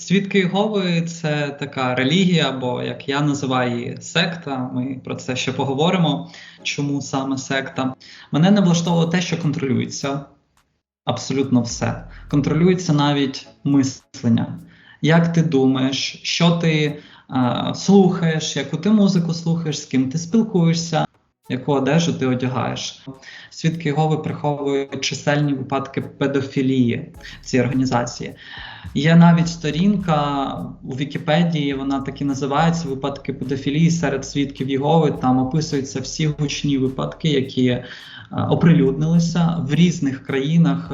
Свідки Єгови – це така релігія, або як я називаю її секта. Ми про це ще поговоримо. Чому саме секта? Мене не влаштовувало те, що контролюється абсолютно все. Контролюється навіть мислення. Як ти думаєш, що ти е, слухаєш, яку ти музику слухаєш, з ким ти спілкуєшся, яку одежу ти одягаєш? Свідки Єгови приховують чисельні випадки педофілії в цій організації. Є навіть сторінка у Вікіпедії, вона так і називається випадки педофілії серед свідків Єгови. Там описуються всі гучні випадки, які е, оприлюднилися в різних країнах.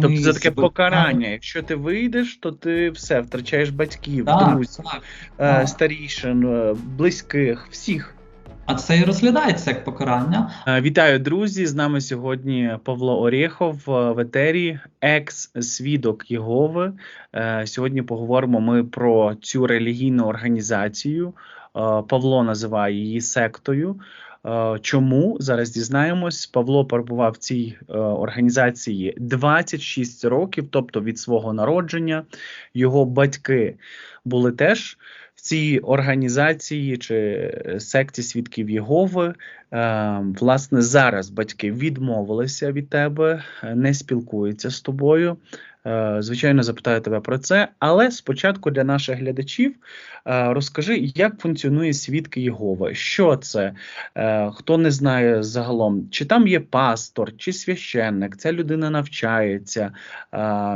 Тобто це таке покарання. Якщо ти вийдеш, то ти все втрачаєш батьків, Так, друзів, так. е, так. старішин, близьких, всіх. А це і розглядається як покарання. Е, Вітаю, друзі! З нами сьогодні Павло Орєхов е, в етері, екс-свідок Єгови. Е, Сьогодні поговоримо ми про цю релігійну організацію. Павло називає її сектою. Чому зараз дізнаємось? Павло перебував в цій організації 26 років, тобто від свого народження. Його батьки були теж в цій організації чи е, секті свідків Єгови. Е, Власне, зараз батьки відмовилися від тебе, е, не спілкуються з тобою. Е, Звичайно, запитаю тебе про це. Але спочатку для наших глядачів е, розкажи, як функціонує свідки Єгови. Що це? Е, Хто не знає загалом, чи там є пастор, чи священник, ця людина навчається,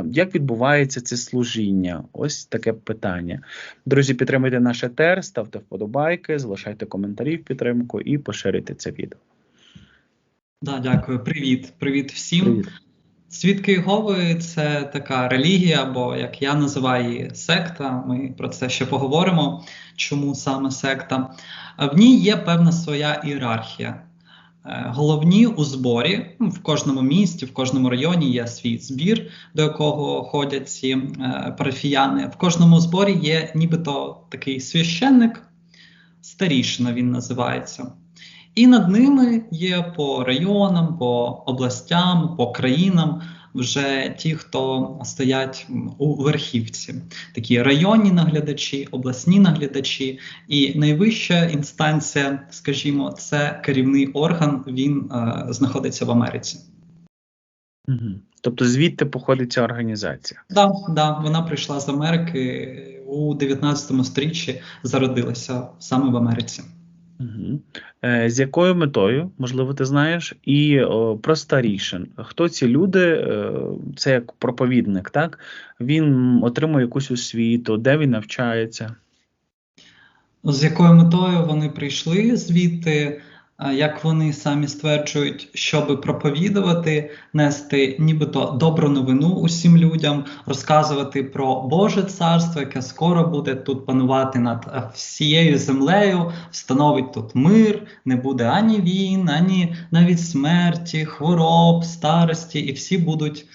як відбувається це служіння? Ось таке питання. Друзі, підтримуйте наш етер, ставте вподобайки, залишайте коментарі в підтримку і поширюйте це відео. Да, дякую. Привіт, привіт всім. Привіт. Свідки Єгови – це така релігія, або як я називаю її секта. Ми про це ще поговоримо. Чому саме секта? В ній є певна своя ієрархія. Е, Головні у зборі ну, в кожному місті, в кожному районі є свій збір, до якого ходять ці е, парафіяни. В кожному зборі є нібито такий священник, старішина він називається. І над ними є по районам, по областям, по країнам вже ті, хто стоять у верхівці, такі районні наглядачі, обласні наглядачі, і найвища інстанція, скажімо, це керівний орган. Він е, знаходиться в Америці. Угу. Тобто звідти походить ця організація. Да, да, вона прийшла з Америки у 19 сторіччі, зародилася саме в Америці. Угу. З якою метою, можливо, ти знаєш, і о, про старішин. Хто ці люди? Е, це як проповідник, так? Він отримує якусь освіту, де він навчається. З якою метою вони прийшли звідти, як вони самі стверджують, щоб проповідувати, нести нібито добру новину усім людям, розказувати про Боже царство, яке скоро буде тут панувати над е, всією землею, встановить тут мир, не буде ані війн, ані навіть смерті, хвороб, старості, і всі будуть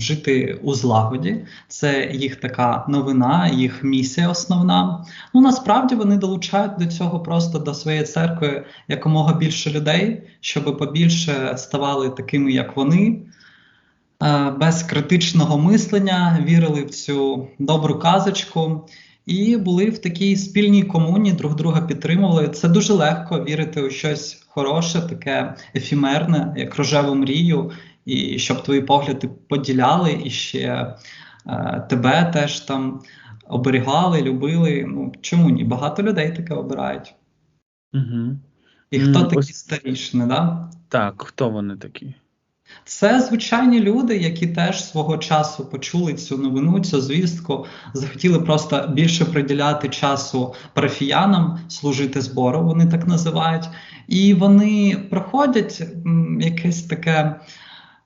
жити у злагоді. Це їх така новина, їх місія основна. Ну насправді вони долучають до цього просто до своєї церкви якомога більше людей, щоб побільше ставали такими, як вони. е, Без критичного мислення вірили в цю добру казочку і були в такій спільній комуні, друг друга підтримували. Це дуже легко вірити у щось хороше, таке ефімерне, як рожеву мрію, і щоб твої погляди поділяли і ще е, тебе теж там оберігали, любили. Ну чому ні? Багато людей таке обирають. Угу. І хто М, такі ось- старішини, да? Так, хто вони такі? Це звичайні люди, які теж свого часу почули цю новину, цю звістку, захотіли просто більше приділяти часу парафіянам, служити збору, вони так називають. І вони проходять м, якесь таке.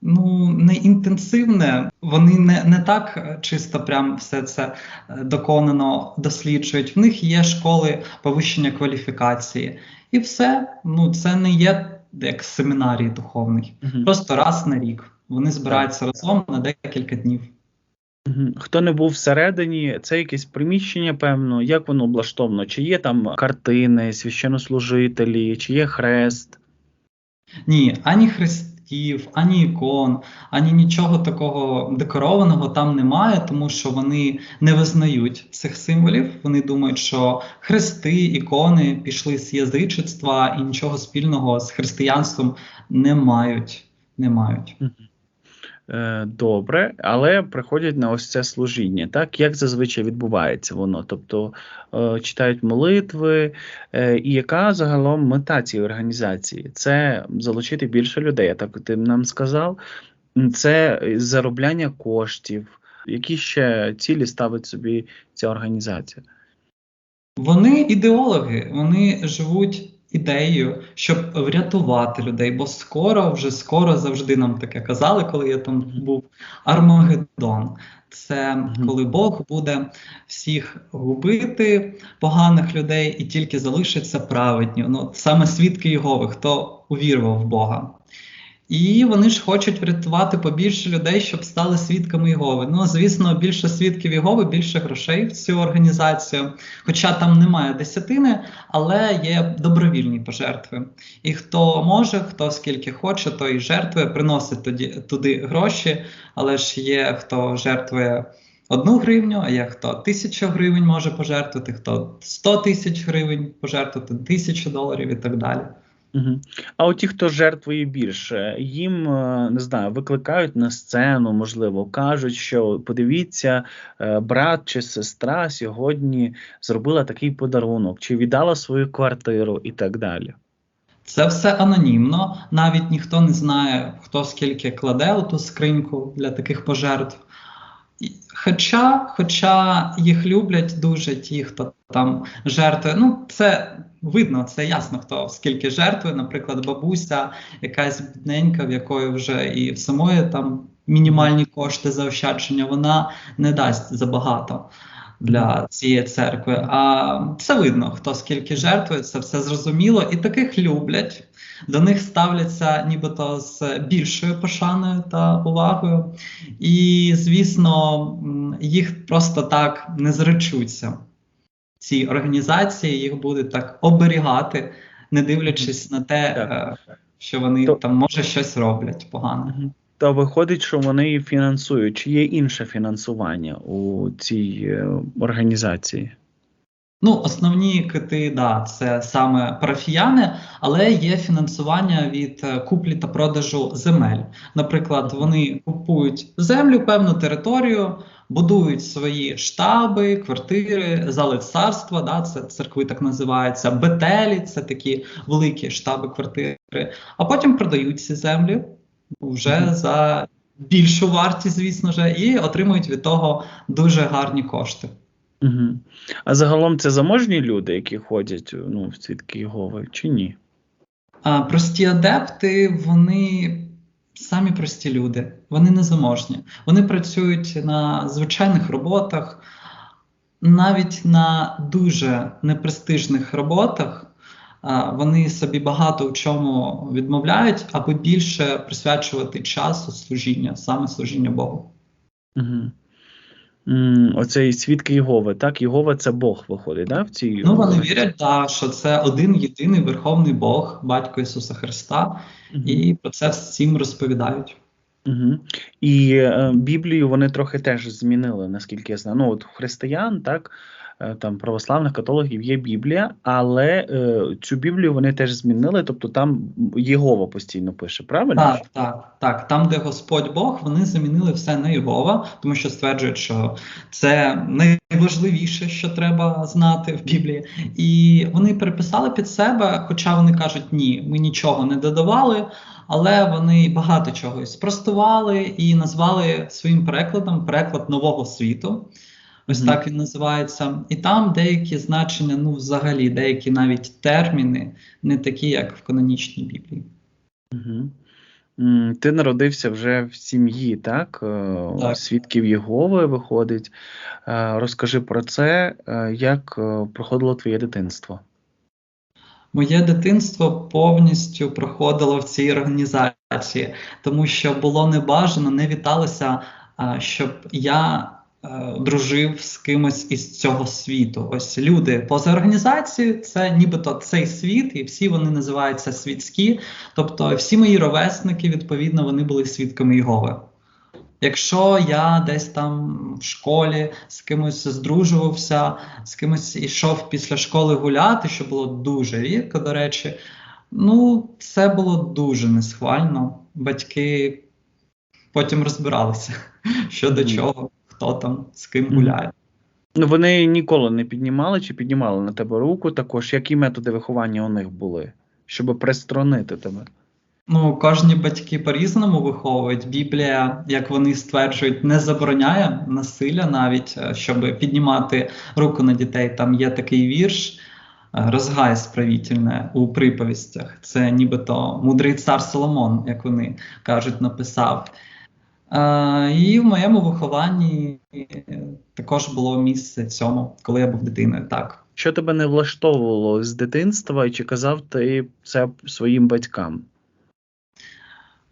Ну, не інтенсивне, вони не, не так чисто прям все це е, доконано досліджують. В них є школи повищення кваліфікації, і все. Ну, це не є як семінарій духовний. Угу. Просто раз на рік вони збираються разом на декілька днів. Хто не був всередині, це якесь приміщення, певно, як воно облаштовано? Чи є там картини, священнослужителі, чи є хрест? Ні, ані хрест, хрестів, ані ікон, ані нічого такого декорованого там немає, тому що вони не визнають цих символів. Вони думають, що хрести, ікони пішли з язичництва і нічого спільного з християнством не мають. Не мають. Е, добре, але приходять на ось це служіння. Так, як зазвичай відбувається воно? Тобто е, читають молитви, е, і яка загалом мета цієї організації? Це залучити більше людей, я так ти нам сказав. Це заробляння коштів. Які ще цілі ставить собі ця організація? Вони ідеологи, вони живуть ідеєю, щоб врятувати людей, бо скоро, вже скоро завжди нам таке казали, коли я там був Армагеддон. Це коли Бог буде всіх губити, поганих людей, і тільки залишаться праведні. Ну, Саме свідки Єгови, хто увірував в Бога. І вони ж хочуть врятувати побільше людей, щоб стали свідками Єгови. Ну, звісно, більше свідків Єгови, більше грошей в цю організацію. Хоча там немає десятини, але є добровільні пожертви. І хто може, хто скільки хоче, той жертвує, приносить тоді, туди гроші, але ж є хто жертвує. Одну гривню, а є хто тисячу гривень може пожертвувати, хто 100 тисяч гривень пожертвувати, тисячу доларів і так далі. Угу. А от ті, хто жертвує більше, їм е, не знаю, викликають на сцену, можливо, кажуть, що подивіться, е, брат чи сестра сьогодні зробила такий подарунок, чи віддала свою квартиру і так далі. Це все анонімно, навіть ніхто не знає, хто скільки кладе у ту скриньку для таких пожертв. Хоча хоча їх люблять дуже ті, хто там жертвує. Ну, це видно, це ясно, хто скільки жертвує, наприклад, бабуся, якась бідненька, в якої вже і в самої там мінімальні кошти заощадження, вона не дасть забагато для цієї церкви. А це видно, хто скільки жертвує, це все зрозуміло, і таких люблять. До них ставляться нібито з більшою пошаною та увагою, і, звісно, їх просто так не зречуться. Ці організації їх будуть так оберігати, не дивлячись на те. Е, що вони там може щось роблять погано. То виходить, що вони фінансують. Чи є інше фінансування у цій е, організації? Ну, основні кити, да, це саме парафіяни, але є фінансування від е, куплі та продажу земель. Наприклад, вони купують землю, певну територію, будують свої штаби, квартири, зали царства, да, це церкви так називаються, бетелі, це такі великі штаби квартири, а потім продають ці землі вже за більшу вартість, звісно ж, і отримують від того дуже гарні кошти. Угу. А загалом це заможні люди, які ходять ну, в свідки Єгови, чи ні? А, Прості адепти, вони самі прості люди, вони не заможні. Вони працюють на звичайних роботах, навіть на дуже непрестижних роботах. Вони собі багато в чому відмовляють, аби більше присвячувати часу служіння, саме служіння Богу. Угу. Оцей свідки Єгови, так? Єгова це Бог виходить, да? в цій Ну, вони вірять, так, що це один єдиний Верховний Бог, Батько Ісуса Христа, угу. і про це всім розповідають. Угу. І е, Біблію вони трохи теж змінили, наскільки я знаю. Ну, от християн, так, там православних католиків є Біблія, але е, цю Біблію вони теж змінили, тобто там Єгова постійно пише, правильно? Так, так, так. Там, де Господь Бог, вони замінили все на Єгова, тому що стверджують, що це найважливіше, що треба знати в Біблії. І вони переписали під себе, хоча вони кажуть, ні, ми нічого не додавали. Але вони багато чого спростували і назвали своїм перекладом переклад нового світу. Ось mm так він називається. І там деякі значення, ну, взагалі, деякі навіть терміни, не такі, як в канонічній Біблії. Ти народився вже в сім'ї, так? Е, так? Свідків Єгови виходить. Е, розкажи про це, е, як проходило твоє дитинство? Моє дитинство повністю проходило в цій організації, тому що було небажано, не віталося, щоб я дружив з кимось із цього світу. Ось люди поза організацією, це нібито цей світ, і всі вони називаються світські. Тобто, всі мої ровесники, відповідно, вони були свідками Єгови. Якщо я десь там в школі з кимось здружувався, з кимось ішов після школи гуляти, що було дуже рідко, до речі, ну це було дуже несхвально. Батьки потім розбиралися, що до чого, хто там з ким гуляє. Ну, вони ніколи не піднімали чи піднімали на тебе руку також. Які методи виховання у них були, щоб пристронити тебе? Ну, кожні батьки по-різному виховують. Біблія, як вони стверджують, не забороняє насилля навіть, е, щоб піднімати руку на дітей. Там є такий вірш. Е, розгай справітельне у приповістях. Це нібито мудрий цар Соломон, як вони кажуть, написав. Е, і в моєму вихованні також було місце цьому, коли я був дитиною. Так. Що тебе не влаштовувало з дитинства, і чи казав ти це своїм батькам?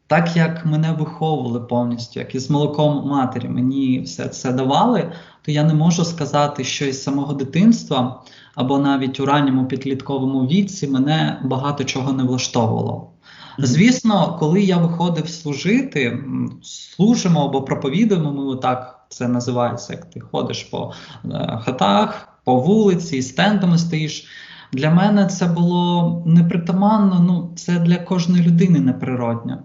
Так як мене виховували повністю, як із молоком матері мені все це давали, то я не можу сказати, що із самого дитинства або навіть у ранньому підлітковому віці мене багато чого не влаштовувало. Звісно, коли я виходив служити, служимо або проповідуємо, ми так це називається, як ти ходиш по е, хатах, по вулиці, стендами стоїш. Для мене це було непритаманно, ну це для кожної людини неприродньо.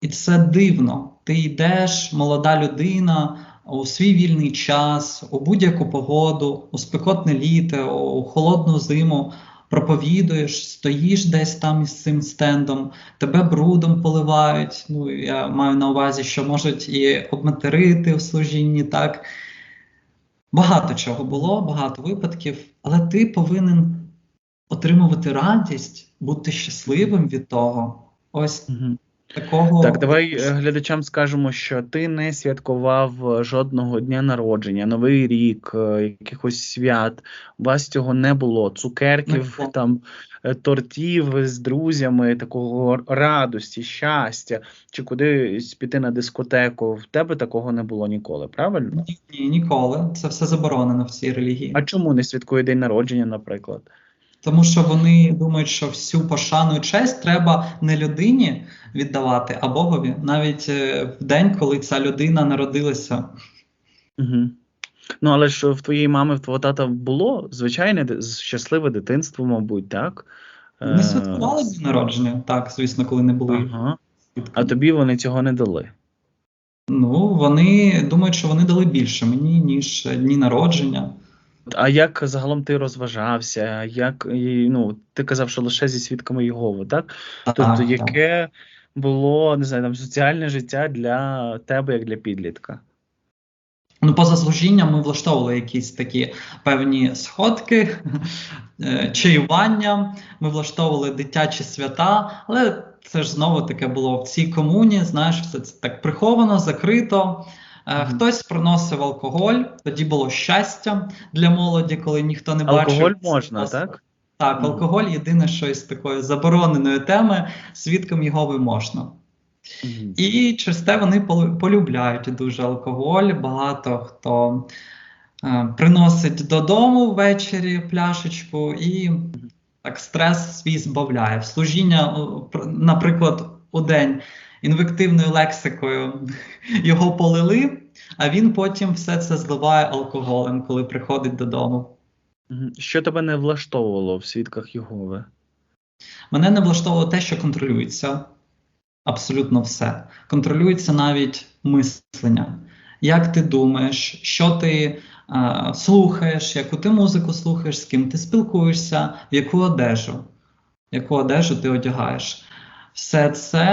І це дивно. Ти йдеш, молода людина у свій вільний час, у будь-яку погоду, у спекотне літо, у холодну зиму, проповідуєш, стоїш десь там із цим стендом, тебе брудом поливають. Ну, Я маю на увазі, що можуть і обматерити в служінні. так. Багато чого було, багато випадків, але ти повинен отримувати радість, бути щасливим від того. Ось. Такого так, давай е, глядачам скажемо, що ти не святкував е, жодного дня народження, новий рік, е, якихось свят. У вас цього не було. Цукерків, не там тортів з друзями, такого радості, щастя, чи кудись піти на дискотеку. В тебе такого не було ніколи, правильно? Ні, ні, ніколи. Це все заборонено в цій релігії. А чому не святкує день народження, наприклад? Тому що вони думають, що всю пошану і честь треба не людині віддавати, а Богові навіть е, в день, коли ця людина народилася. Угу. Ну, але ж в твоєї мами, в твого тата було звичайне щасливе дитинство, мабуть, так? Не святкували дні народження, так, звісно, коли не були. Ага. А тобі вони цього не дали? Ну, вони думають, що вони дали більше мені, ніж дні народження. А як загалом ти розважався? Як ну, ти казав, що лише зі свідками Єгови, так? тобто, яке було не знаю, там соціальне життя для тебе, як для підлітка? Ну, поза служінням ми влаштовували якісь такі певні сходки, е, чаювання, ми влаштовували дитячі свята, але це ж знову таке було в цій комуні. Знаєш, все це так приховано, закрито. Е, хтось приносив алкоголь, тоді було щастя для молоді, коли ніхто не бачив. Алкоголь можна, так? Так, алкоголь єдине щось такої забороненої теми, свідком його можна. І через те вони полюбляють дуже алкоголь. Багато хто е, приносить додому ввечері пляшечку і так стрес свій збавляє. Служіння, наприклад, у день інвективною лексикою його полили, а він потім все це зливає алкоголем, коли приходить додому. Що тебе не влаштовувало в свідках Єгови? Мене не влаштовувало те, що контролюється абсолютно все. Контролюється навіть мислення. Як ти думаєш, що ти е, слухаєш, яку ти музику слухаєш, з ким ти спілкуєшся, в яку одежу, яку одежу ти одягаєш. Все це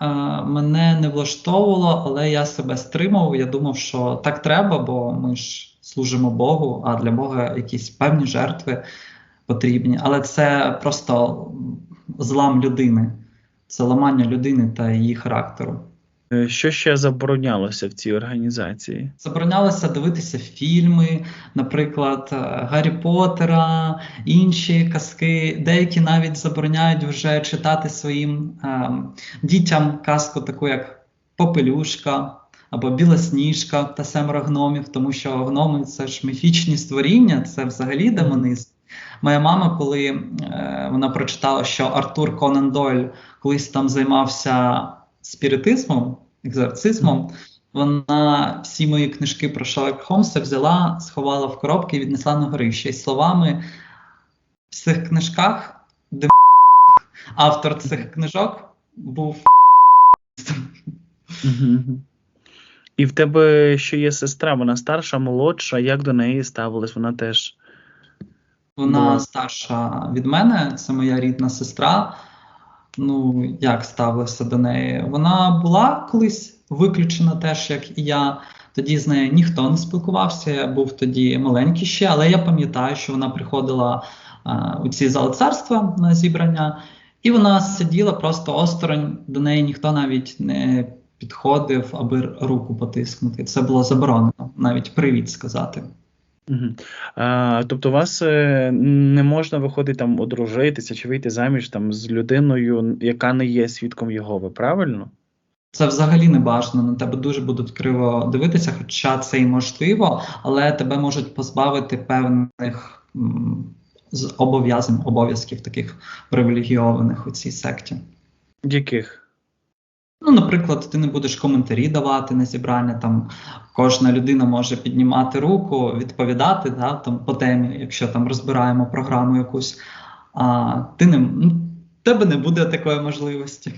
е, мене не влаштовувало, але я себе стримав. Я думав, що так треба, бо ми ж служимо Богу, а для Бога якісь певні жертви потрібні. Але це просто злам людини, це ламання людини та її характеру. Е, що ще заборонялося в цій організації? Заборонялося дивитися фільми, наприклад, е, Гаррі Поттера, інші казки. Деякі навіть забороняють вже читати своїм е, дітям казку, таку як Попелюшка, або Білосніжка та семеро гномів, тому що гноми це ж міфічні створіння, це взагалі демонизм. Моя мама, коли е, вона прочитала, що Артур Конан Дойль колись там займався спіритизмом, екзорцизмом, вона всі мої книжки про Шерлока Холмса взяла, сховала в коробки і віднесла на горище. І словами в цих книжках, де автор цих книжок був. І в тебе ще є сестра, вона старша, молодша. Як до неї ставилась? Вона теж. Вона старша від мене, це моя рідна сестра. Ну, як ставилася до неї? Вона була колись виключена теж, як і я. Тоді з нею ніхто не спілкувався, я був тоді маленький ще, але я пам'ятаю, що вона приходила а, у ці зали царства на зібрання, і вона сиділа просто осторонь, до неї ніхто навіть не підходив, аби руку потиснути. Це було заборонено, навіть привіт сказати. Мгм. А, тобто, у вас е, не можна виходити там одружитися чи вийти заміж там з людиною, яка не є свідком Єгови, правильно? Це взагалі не бажано, на тебе дуже будуть криво дивитися, хоча це і можливо, але тебе можуть позбавити певних обов'язань, обов'язків таких привілегійованих у цій секті. Яких? Ну, наприклад, ти не будеш коментарі давати на зібрання, там кожна людина може піднімати руку, відповідати да, там, по темі, якщо там розбираємо програму якусь, а ти не ну, тебе не буде такої можливості.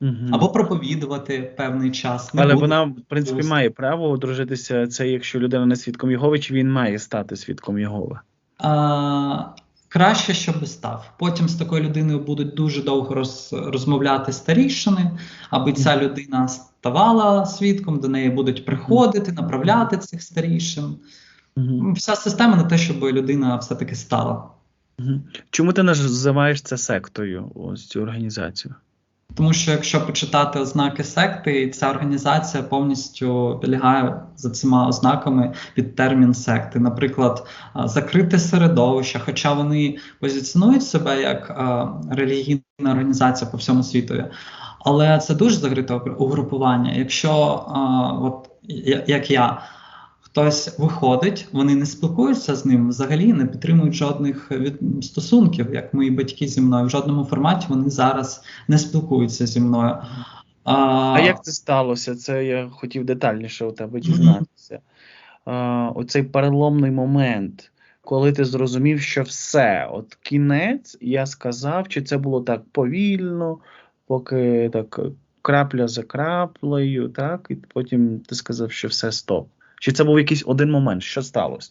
Мгм. Або проповідувати певний час. Не Але буде. вона, в принципі, має право одружитися. Це якщо людина не свідком Єгови, чи він має стати свідком Єгови? А, краще, щоб став. Потім з такою людиною будуть дуже довго роз, розмовляти старішини, аби ця людина ставала свідком, до неї будуть приходити, направляти цих старішин. Вся система на те, щоб людина все-таки стала. Чому ти називаєш це сектою, ось цю організацію? Тому що якщо почитати ознаки секти, ця організація повністю підлягає за цими ознаками під термін секти. Наприклад, закрите середовище, хоча вони позиціонують себе як релігійна організація по всьому світу. Але це дуже закрите угрупування. Якщо от як я. Хтось виходить, вони не спілкуються з ним, взагалі не підтримують жодних від стосунків, як мої батьки зі мною. В жодному форматі вони зараз не спілкуються зі мною. А, А як це сталося? Це я хотів детальніше у тебе дізнатися. А, оцей переломний момент, коли ти зрозумів, що все, от кінець, я сказав, чи це було так повільно, поки так крапля за краплею, так, і потім ти сказав, що все стоп. Чи це був якийсь один момент? Що сталося?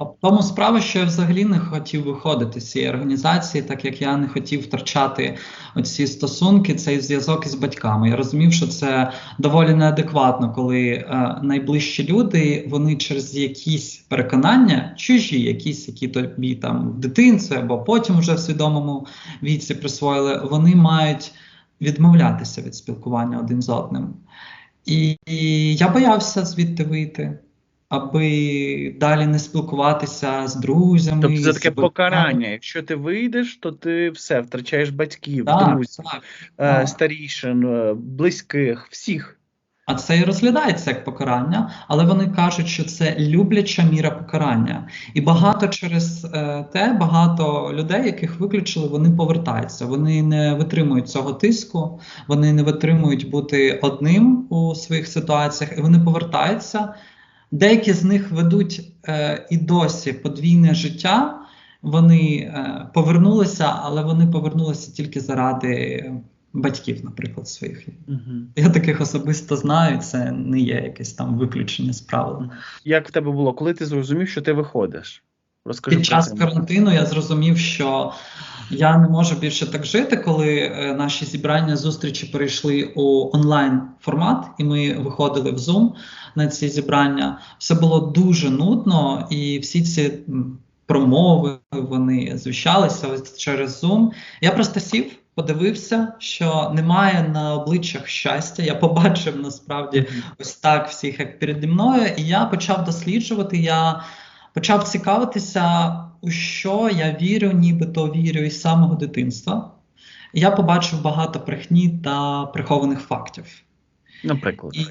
В тому справа, що я взагалі не хотів виходити з цієї організації, так як я не хотів втрачати оці стосунки, цей зв'язок із батьками. Я розумів, що це доволі неадекватно, коли е, найближчі люди вони через якісь переконання, чужі, якісь, які тобі там в дитинстві або потім вже в свідомому віці присвоїли, вони мають відмовлятися від спілкування один з одним. І, і я боявся звідти вийти аби далі не спілкуватися з друзями. Тобто це таке покарання. Якщо ти вийдеш, то ти все втрачаєш батьків, Так, друзів, так. е, так. старішин, е, близьких, всіх. А це і розглядається як покарання, але вони кажуть, що це любляча міра покарання. І багато через е, те, багато людей, яких виключили, вони повертаються. Вони не витримують цього тиску, вони не витримують бути одним у своїх ситуаціях, і вони повертаються. Деякі з них ведуть е, і досі подвійне життя. Вони е, повернулися, але вони повернулися тільки заради батьків, наприклад, своїх. Угу. Я таких особисто знаю, це не є якесь там виключення з правил. Як в тебе було, коли ти зрозумів, що ти виходиш? Розкажи Під час карантину я зрозумів, що я не можу більше так жити, коли е, наші зібрання зустрічі перейшли у онлайн формат, і ми виходили в Zoom на ці зібрання. Все було дуже нудно, і всі ці промови вони звіщалися ось через Zoom. Я просто сів. Подивився, що немає на обличчях щастя. Я побачив насправді ось так всіх, як переді мною, і я почав досліджувати. Я почав цікавитися, у що я вірю, нібито вірю із самого дитинства. І я побачив багато брехні та прихованих фактів. Наприклад. І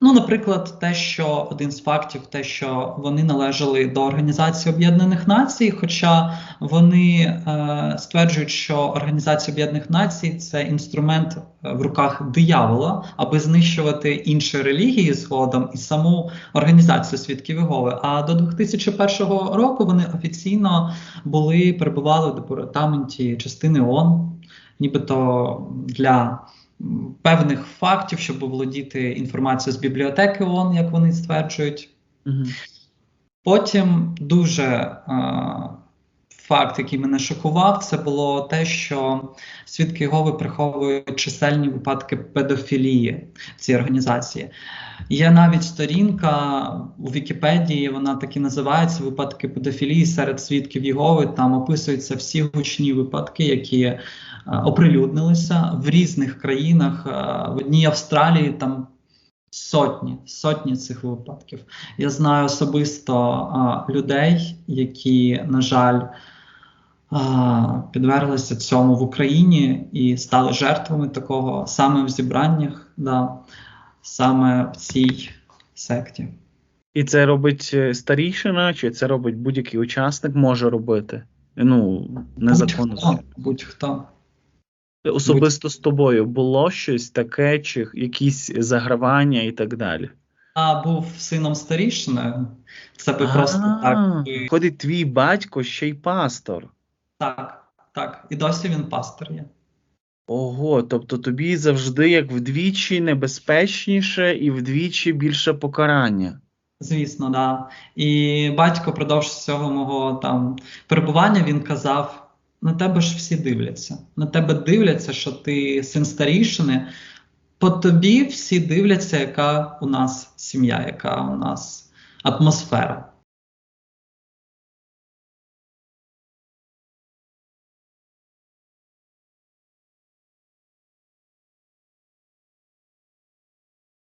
Ну, наприклад, те, що один з фактів, те, що вони належали до Організації Об'єднаних Націй, хоча вони е, стверджують, що Організація Об'єднаних Націй це інструмент е, в руках диявола, аби знищувати інші релігії згодом і саму організацію свідків Єгови. А до 2001 року вони офіційно були перебували в департаменті частини ООН, нібито для певних фактів, щоб володіти інформацією з бібліотеки ООН, як вони стверджують. Угу. Потім дуже е, факт, який мене шокував, це було те, що свідки Єгови приховують чисельні випадки педофілії в цій організації. Є навіть сторінка у Вікіпедії, вона так і називається Випадки педофілії серед свідків Єгови. Там описуються всі гучні випадки, які е, оприлюднилися в різних країнах. Е, В одній Австралії там сотні, сотні цих випадків. Я знаю особисто а, людей, які, на жаль, підверглися цьому в Україні і стали жертвами такого саме в зібраннях, да, саме в цій секті. І це робить е, старішина, чи це робить будь-який учасник може робити? Ну, незаконно. Будь-хто, будь-хто. Особисто з тобою було щось таке, чи якісь загравання і так далі. А був сином старішини. Це би просто так. Ходить твій батько ще й пастор. Так, так. І досі він пастор є. Ого, тобто тобі завжди як вдвічі небезпечніше і вдвічі більше покарання. Звісно, да. І батько продовж всього мого там перебування він казав: на тебе ж всі дивляться. На тебе дивляться, що ти син старішини. По тобі всі дивляться, яка у нас сім'я, яка у нас атмосфера.